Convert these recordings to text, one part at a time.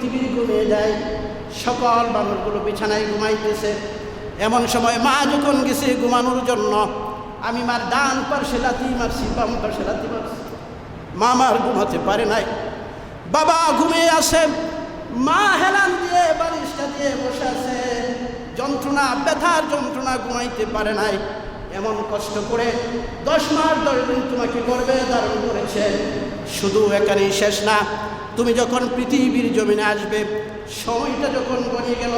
পৃথিবীর ঘুমিয়ে যায়, সকল বানরগুলো বিছানায় ঘুমাইতেছে। এমন সময় মা যখন গেছে ঘুমানোর জন্য, আমি মার ডান পার্শ্বে লাথি মারছি, বাম পার্শ্বে লাথি মারছি। মা মার ঘুমাতে পারে নাই। বাবা ঘুমিয়ে আসে মা হেলান দিয়ে বালিশটা দিয়ে বসে আছে। যন্ত্রণা, ব্যথার যন্ত্রণা ঘুমাইতে পারে নাই। এমন কষ্ট করে দশ মাস দশ দিন তোমাকে গর্বে ধারণ করেছে। শুধু এখানেই শেষ না তুমি যখন পৃথিবীর জমিনে আসবে, সময়টা যখন গড়িয়ে গেল,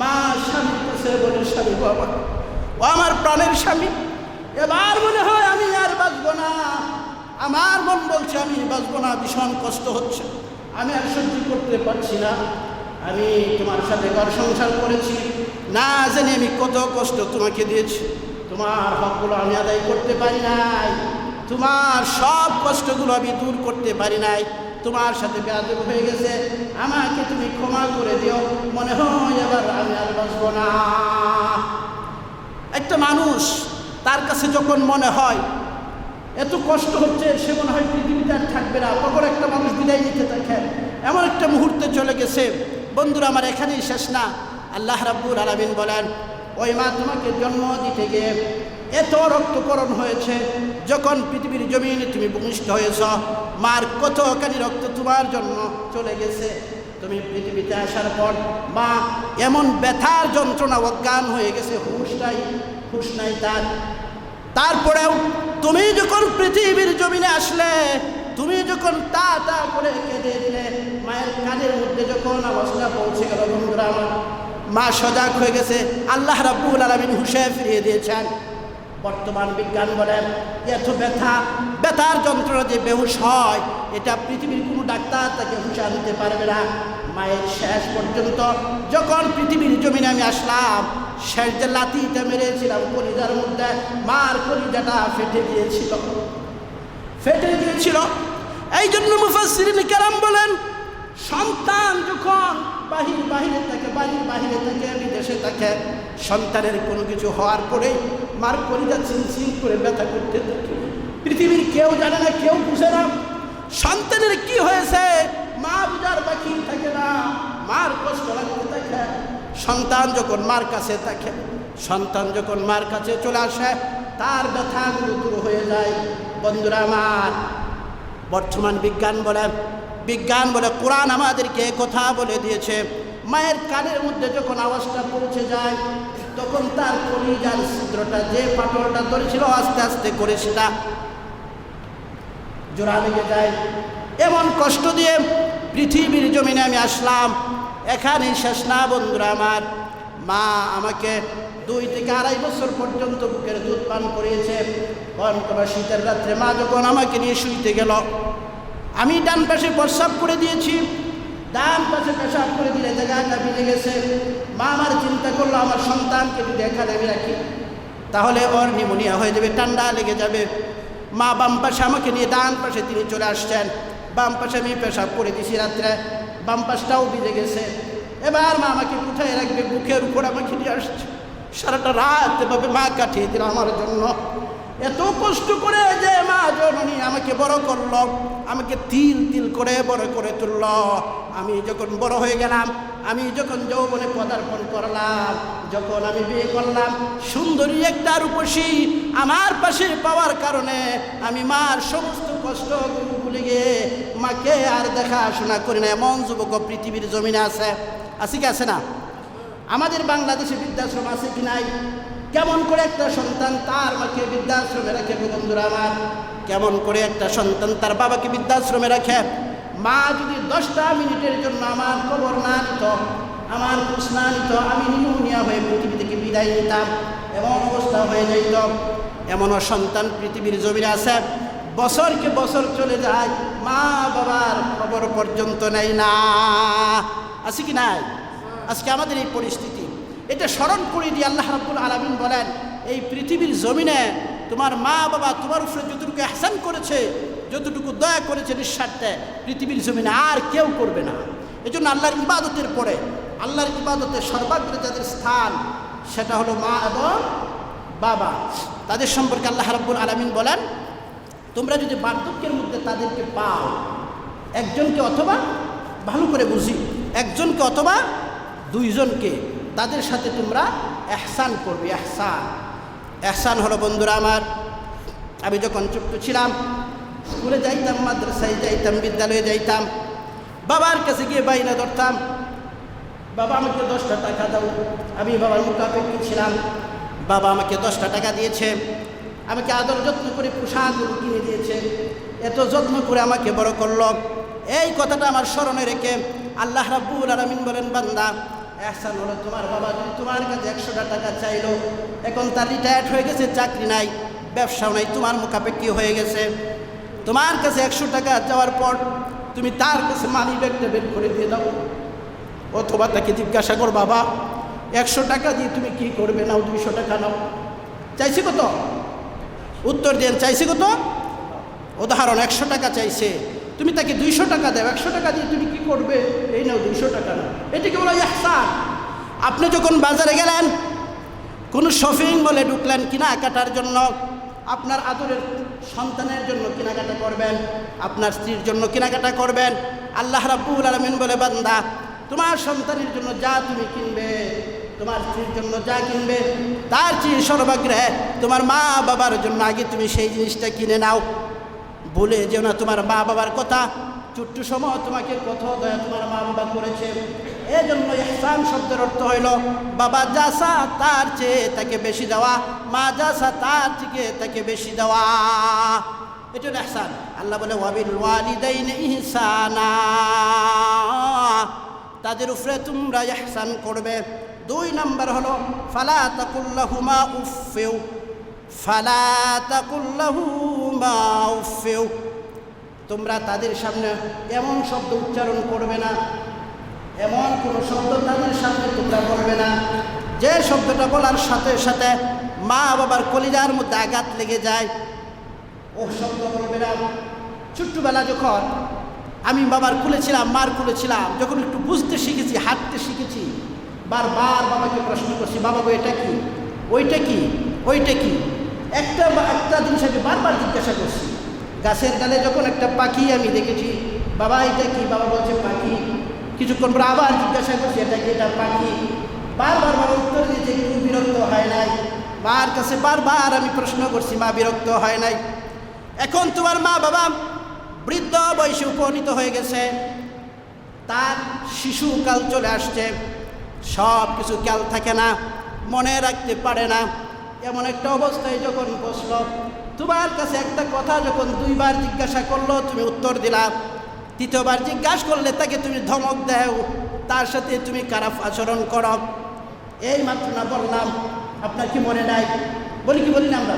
মা স্বামী কাছে বলে, স্বামী বাবা ও আমার প্রাণের স্বামী, এবার মনে হয় আমি আর বাঁচবো না। আমার মন বলছে, আমি বাঁচবো না, ভীষণ কষ্ট হচ্ছে। আমি আর সহ্য করতে পারছি না। আমি তোমার সাথে ঘর সংসার করেছি। না জানি আমি কত কষ্ট তোমাকে দিয়েছি। তোমার হকগুলো আমি আদায় করতে পারি নাই। তোমার সব কষ্টগুলো আমি দূর করতে পারি নাই। তোমার সাথে বেয়াদব হয়ে গেছে, আমাকে তুমি ক্ষমা করে দিও। মনে হয় এবার আমি আর বাঁচবো না। একটা মানুষ তার কাছে যখন মনে হয়, এত কষ্ট হচ্ছে, সে মনে হয় পৃথিবীতে আর থাকবে না। তখন একটা মানুষ বিদায় নিতে থাকে এমন একটা মুহূর্তে চলে গেছে, বন্ধুরা, আমার এখানেই শেষ না। আল্লাহ রাব্বুল আলামিন বলেন, ওই মা তোমাকে জন্ম দিতে গিয়ে এত রক্তকরণ হয়েছে, যখন পৃথিবীর জমিনে তুমি ভূমিষ্ঠ হয়েছ, মার কতখানি রক্ত তোমার জন্য চলে গেছে? তুমি পৃথিবীতে আসার পর মা এমন ব্যথার যন্ত্রণা, অজ্ঞান হয়ে গেছে, হুশ নাই হুশ নাই তার। তারপরেও তুমি যখন পৃথিবীর জমিনে আসলে, তুমি যখন তা তা করে কেঁদে দিলে, মায়ের কানের মধ্যে যখন আওয়াজটা পৌঁছে গেল, বন্ধুরা মা সজাগ হয়ে গেছে, আল্লাহ রাব্বুল আলমিন হুশে ফিরিয়ে দিয়েছেন। বর্তমান বিজ্ঞান বলেন, এত ব্যথা, ব্যথার যন্ত্রণা যে বেহুশ হয়, এটা পৃথিবীর কোনো ডাক্তার তাকে হুশে আনতে পারবে না। মায়ের শেষ পর্যন্ত যখন পৃথিবীর জমিনে আমি আসলাম, শেষ যে লাতিটা মেরেছিলাম, কলিজার মধ্যে মার কলিজাটা ফেটে গিয়েছিল। ফেটে গিয়েছিল। এই জন্য মুফাসসিরিন কেরাম বলেন, সন্তান যখন বাহির বাহিরে থাকে বাড়ির বাহিরে থাকে, বিদেশে থাকে, সন্তানের কোনো কিছু হওয়ার পরে মার কলিজা চিনচিন করে ব্যথা করতে থাকে পৃথিবীর কেউ জানে না, কেউ বুঝে না। সন্তানের কি হয়েছে? মা বুঝার বাকি থাকে না। মার কষ্ট লাগতে থাকে। সন্তান যখন মার কাছে থাকে, সন্তান যখন মার কাছে চলে আসে, তার ব্যথাগুলো দূর হয়ে যায়। বন্ধুরা আমার, বর্তমান বিজ্ঞান বলে বিজ্ঞান বলে কোরআন আমাদেরকে কথা বলে দিয়েছে। মায়ের কানের মধ্যে যখন আওয়াজটা পৌঁছে যায় তখন তার কলিজার ছিদ্রটা, যে পাটলটা ধরেছিল, আস্তে আস্তে করে সেটা জোড়া লেগে যায়। এমন কষ্ট দিয়ে পৃথিবীর জমিনে আমি আসলাম। এখানেই শেষ না, বন্ধুরা আমার। মা আমাকে দুই থেকে আড়াই বছর পর্যন্ত বুকের দুধ পান করিয়েছে। কন শীতের রাত্রে মা যখন আমাকে নিয়ে শুইতে গেল, আমি ডান পাশে প্রস্রাব করে দিয়েছি। ডান পাশে পেশাব করে দিলে জায়গাটা ভিজে গেছে। মা আমার চিন্তা করল, আমার সন্তানকে যদি এখানে আমি রাখি, তাহলে ওর নিমোনিয়া হয়ে যাবে, ঠান্ডা লেগে যাবে। মা বাম পাশে আমাকে নিয়ে ডান পাশে তিনি চলে আসছেন। বাম পাশে আমি পেশাব করে দিছি রাত্রে, বাম পাশটাও ভিজে গেছে। এবার মা আমাকে কোথায় রাখবে, বুকের উপর আমাকে নিয়ে আসছে। সারাটা রাত এভাবে মা কাটিয়ে দিল আমার জন্য। এত কষ্ট করে যে মা জননী আমাকে বড় করল, আমাকে তিল তিল করে বড় করে তুলল। আমি যখন বড় হয়ে গেলাম, আমি যখন যৌবনে পদার্পণ করলাম, যখন আমি বিয়ে করলাম, সুন্দরী একটা রূপসী আমার পাশে পাওয়ার কারণে আমি মার সমস্ত কষ্ট ভুলে গিয়ে মাকে আর দেখাশোনা করি না। এমন যুবক পৃথিবীর জমিনে আছে। আছে কি, আছে না? আমাদের বাংলাদেশে বৃদ্ধাশ্রম আছে কি নাই? কেমন করে একটা সন্তান তার মাকে বৃদ্ধাশ্রমে রাখে বন্ধুরা আমার? কেমন করে একটা সন্তান তার বাবাকে বৃদ্ধাশ্রমে রাখে? মা যদি দশটা মিনিটের জন্য আমার খবর না নিত, আমার খোঁজ না নিত, আমি নিউমোনিয়া হয়ে পৃথিবী থেকে বিদায় নিতাম, এমন অবস্থা হয়ে যাইত। এমনও সন্তান পৃথিবীর জমিনে আছে, বছরকে বছর চলে যায়, মা বাবার খবর পর্যন্ত নেই না। আছে কি নাই? আজকে আমাদের এই পরিস্থিতি। এটা স্মরণ করে দিয়ে আল্লাহ রাব্বুল আলামিন বলেন, এই পৃথিবীর জমিনে তোমার মা বাবা তোমার উপরে যতটুকু হাসান করেছে, যতটুকু দয়া করেছে নিঃস্বার্থে, পৃথিবীর জমিনে আর কেউ করবে না। এই জন্য আল্লাহর ইবাদতের পরে, আল্লাহর ইবাদতের সর্বাগ্রে যাদের স্থান, সেটা হলো মা এবং বাবা। তাদের সম্পর্কে আল্লাহ রাব্বুল আলামিন বলেন, তোমরা যদি বার্ধক্যের মধ্যে তাদেরকে পাও, একজনকে অথবা ভালো করে বুঝি, একজনকে অথবা দুইজনকে তাদের সাথে তোমরা এহসান করবে, এহসান। এহসান হলো, বন্ধুরা আমার, আমি যখন ছোট্ট ছিলাম, স্কুলে যাইতাম, মাদ্রাসায় যাইতাম, বিদ্যালয়ে যাইতাম, বাবার কাছে গিয়ে বাইনা ধরতাম, বাবা, আমাকে দশটা টাকা দাও। আমি বাবার মুখাপেক্ষি ছিলাম, বাবা আমাকে দশটা টাকা দিয়েছে, আমাকে আদর যত্ন করে পোশাকগুলো কিনে দিয়েছে, এত যত্ন করে আমাকে বড় করল। এই কথাটা আমার স্মরণে রেখে আল্লাহ রাব্বুল আলমিন বলেন, বান্দা এহসান হলো তোমার বাবা, যদি তোমার কাছে একশোটা টাকা চাইলো, এখন তার রিটায়ার্ড হয়ে গেছে, চাকরি নাই, ব্যবসাও নাই, তোমার মুখাপেক্ষি হয়ে গেছে। তোমার কাছে একশো টাকা যাওয়ার পর তুমি তার কাছে মানি ব্যাগটা বের করে দিয়ে দাও। অথবা তাকে জিজ্ঞাসা কর, বাবা, একশো টাকা দিয়ে তুমি কি করবে? নাও, দুইশো টাকা নাও। চাইছি কত? উত্তর দেন, চাইছি কত? উদাহরণ, একশো টাকা চাইছে। তুমি তাকে দুইশো টাকা দাও, একশো টাকা দিয়ে তুমি কি করবে? এই নাও দুইশো টাকা নাও। এটাকে বলা ইহসান। আপনি যখন বাজারে গেলেন, কোনো শপিং মলে ঢুকলেন কেনাকাটার জন্য, আপনার আদরের সন্তানের জন্য কেনাকাটা করবেন, আপনার স্ত্রীর জন্য কেনাকাটা করবেন, আল্লাহ রাব্বুল আলমিন বলে, বান্দা, তোমার সন্তানের জন্য যা তুমি কিনবে, তোমার স্ত্রীর জন্য যা কিনবে, তার চেয়ে সর্বাগ্রে তোমার মা বাবার জন্য আগে তুমি সেই জিনিসটা কিনে নাও। বলে যেও না তোমার মা বাবার কথা। চুট্টু সময় তোমাকে কত দয়া তোমার মা বাবা করেছে। এই জন্য ইহসান শব্দের অর্থ হইল, বাবা যাসা তার চেয়ে তাকে বেশি দেওয়া, মা যাসা তার থেকে তাকে বেশি দেওয়া। এটা ইহসান। আল্লাহ বলে, ওয়াবিল ওয়ালিদাইন ইহসানা। তাদের উপরে তোমরা ইহসান করবে। দুই নাম্বার হলো, ফালা তাকুল্লাহুমা উফেউ ফালা তাকুল্লাহুমা উফেউ তোমরা তাদের সামনে এমন শব্দ উচ্চারণ করবে না। এমন কোনো শব্দ তাদের সামনে তোমরা বলবে না। যে শব্দটা বলার সাথে সাথে মা বাবার কলিজার মধ্যে আঘাত লেগে যায়। ও শব্দ বলবে না। ছোট্টবেলা যখন আমি বাবার কুলে ছিলাম, মার কুলে ছিলাম, যখন একটু বুঝতে শিখেছি, হাঁটতে শিখেছি বার বারবার বাবাকে প্রশ্ন করছি, বাবা এটা কি? ওইটা কি? ওইটা কি? একটা বা- একটা জিনিস আমি বারবার জিজ্ঞাসা করছি। গাছের ডালে যখন একটা পাখি আমি দেখেছি, বাবা, এটা কি? বাবা বলছে পাখি। কিছুক্ষণ পর আবার জিজ্ঞাসা করছি, এটা কি? এটা পাখি। বারবার বাবা উত্তর দিয়েছে কিন্তু বিরক্ত হয় নাই। মার কাছে বারবার আমি প্রশ্ন করছি, মা, বিরক্ত হয় নাই? এখন তোমার মা, বাবা বৃদ্ধ বয়সে উপনীত হয়ে গেছে। তার শিশুকাল চলে আসছে। সব কিছু খেয়াল থাকে না, মনে রাখতে পারে না। এমন একটা অবস্থায় যখন বসল, তোমার কাছে একটা কথা যখন দুইবার জিজ্ঞাসা করল, তুমি উত্তর দিলা। তৃতীয়বার জিজ্ঞাসা করলে তাকে তুমি ধমক দেও, তার সাথে তুমি খারাপ আচরণ করো। এই মাত্র না বললাম, আপনার কি মনে নাই? বলি কি, বলি না আমরা।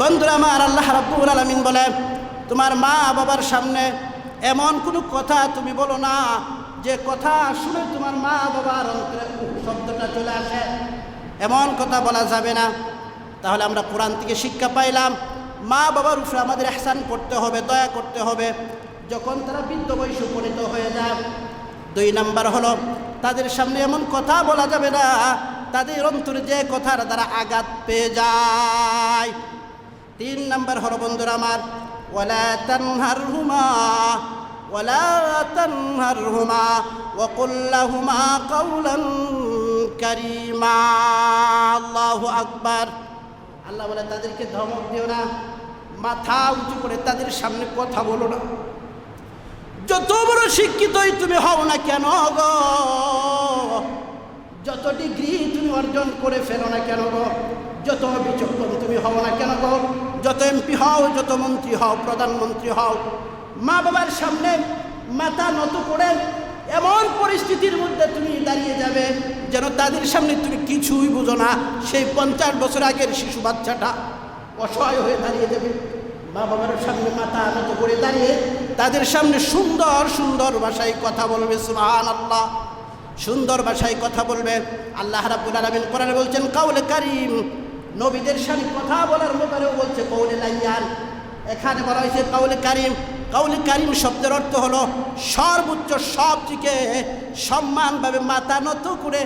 বন্ধুরা আমার আল্লাহ রাব্বুল আলামিন বলে, তোমার মা বাবার সামনে এমন কোনো কথা তুমি বলো না, যে কথা শুনে তোমার মা বাবার অন্তরে শব্দটা চলে আসে। এমন কথা বলা যাবে না। তাহলে আমরা কোরআন থেকে শিক্ষা পাইলাম। মা বাবার উপরে আমাদের এহসান করতে হবে, দয়া করতে হবে। যখন তারা বৃদ্ধ বয়সে উপনীত হয়ে যায়, দুই নাম্বার হলো, তাদের সামনে এমন কথা বলা যাবে না, তাদের অন্তরে যে কথার দ্বারা আঘাত পেয়ে যায়। তিন নাম্বার হলো, বন্ধুরা আমার, ওয়ালা তানহার হুমা ওয়ালা তানহার হুমা ওকুল্লাহুমা কৌলন করিমা, আল্লাহ আকবার। আল্লাহ বলে, তাদেরকে ধমক দিও না, মাথা উঁচু করে তাদের সামনে কথা বলো না। যত বড় শিক্ষিতই তুমি হও না কেন গো? যত ডিগ্রি তুমি অর্জন করে ফেলো না কেন গো? যত বিচক্ষণ তুমি হও না কেন গো? যত এমপি হও, যত মন্ত্রী হও, প্রধানমন্ত্রী হও মা বাবার সামনে মাথা নত করে এমন পরিস্থিতির মধ্যে তুমি দাঁড়িয়ে যাবে যেন তাদের সামনে তুমি কিছুই বুঝো না। সেই পঞ্চাশ বছর আগের শিশু বাচ্চাটা অসহায় হয়ে দাঁড়িয়ে যাবে। মা বাবার সামনে মাথা নত করে দাঁড়িয়ে তাদের সামনে সুন্দর সুন্দর ভাষায় কথা বলবে সুবহান আল্লাহ সুন্দর ভাষায় কথা বলবে। আল্লাহ আলামিন কোরআনে বলছেন, কাউলে কারিম। নবীদের সামনে কথা বলার ব্যাপারেও বলছে, কৌলে লাইয়ান এখানে বলা হয়েছে, কাউলে কারিম। কাউলে কারিম শব্দের অর্থ হলো সর্বোচ্চ সব থেকে সম্মানভাবে মাথা নত করে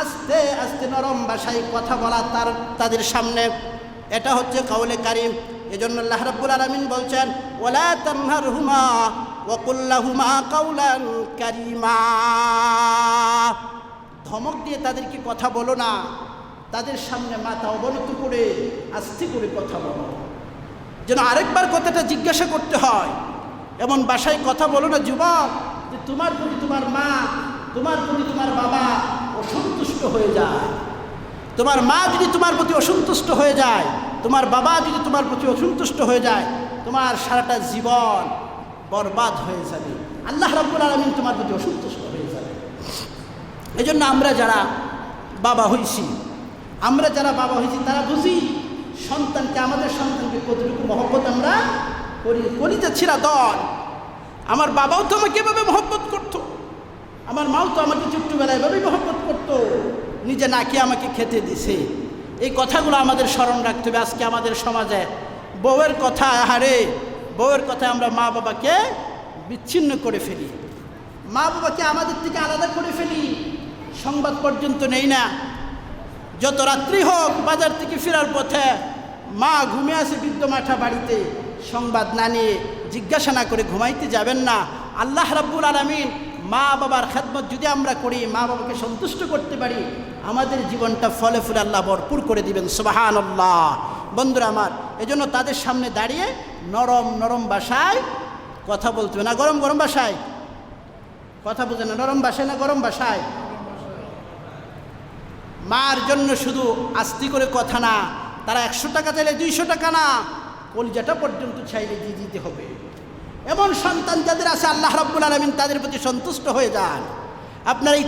আস্তে আস্তে নরম ভাষায় কথা বলা তার, তাদের সামনে। এটা হচ্ছে কাউলে কারিম। এজন্য আল্লাহ রাব্বুল আলামিন বলছেন ওলা তানহার হুমা ওকুল্লাহুমা কাউলান কারিমা। ধমক দিয়ে তাদেরকে কথা বলো না। তাদের সামনে মাথা অবনত করে, আস্তে করে কথা বলো। যেন আরেকবার কথাটা জিজ্ঞাসা করতে হয়। এমন বাসায় কথা বলো না, যুবক, যে তোমার প্রতি তোমার মা, তোমার প্রতি তোমার বাবা অসন্তুষ্ট হয়ে যায়। তোমার মা যদি তোমার প্রতি অসন্তুষ্ট হয়ে যায়, তোমার বাবা যদি তোমার প্রতি অসন্তুষ্ট হয়ে যায়, তোমার সারাটা জীবন বরবাদ হয়ে যাবে। আল্লাহ রাব্বুল আলমিন তোমার প্রতি অসন্তুষ্ট হয়ে যাবে। এই জন্য আমরা যারা বাবা হইছি, আমরা যারা বাবা হয়েছি তারা বুঝি সন্তানকে, আমাদের সন্তানকে কতটুকু মহব্বত আমরা করিতে ছিলা দল। আমার বাবাও তো আমাকে এভাবে মহব্বত করতো। আমার মাও তো আমাকে ছোট্টবেলায় এভাবেই মহব্বত করতো। নিজে নাকি আমাকে খেতে দিছে। এই কথাগুলো আমাদের স্মরণ রাখতে হবে। আজকে আমাদের সমাজে বউয়ের কথা হারে বউয়ের কথা আমরা মা বাবাকে বিচ্ছিন্ন করে ফেলি। মা বাবাকে আমাদের থেকে আলাদা করে ফেলি। সংবাদ পর্যন্ত নেই না। যত রাত্রি হোক, বাজার থেকে ফেরার পথে মা ঘুমে আসে বৃদ্ধ মাঠা বাড়িতে। সংবাদ না নিয়ে জিজ্ঞাসা না করে ঘুমাইতে যাবেন না। আল্লাহ রাব্বুল আলমিন মা বাবার খেদমত যদি আমরা করি, মা বাবাকে সন্তুষ্ট করতে পারি, আমাদের জীবনটা ফলে ফুলে আল্লাহ ভরপুর করে দিবেন সুবাহান আল্লাহ বন্ধুরা আমার, এজন্য তাদের সামনে দাঁড়িয়ে নরম নরম ভাষায় কথা বলতে না। গরম গরম ভাষায় কথা বুঝে না। নরম ভাষায় না গরম ভাষায় মার জন্য শুধু আস্তি করে কথা না। তারা একশো টাকা চাইলে দুইশো টাকা না। কলিজাটা পর্যন্ত ছাইলে দিয়ে দিতে হবে। এমন সন্তান যাদের আছে, আল্লাহ রাব্বুল আলমিন তাদের প্রতি সন্তুষ্ট হয়ে যান। আপনার এই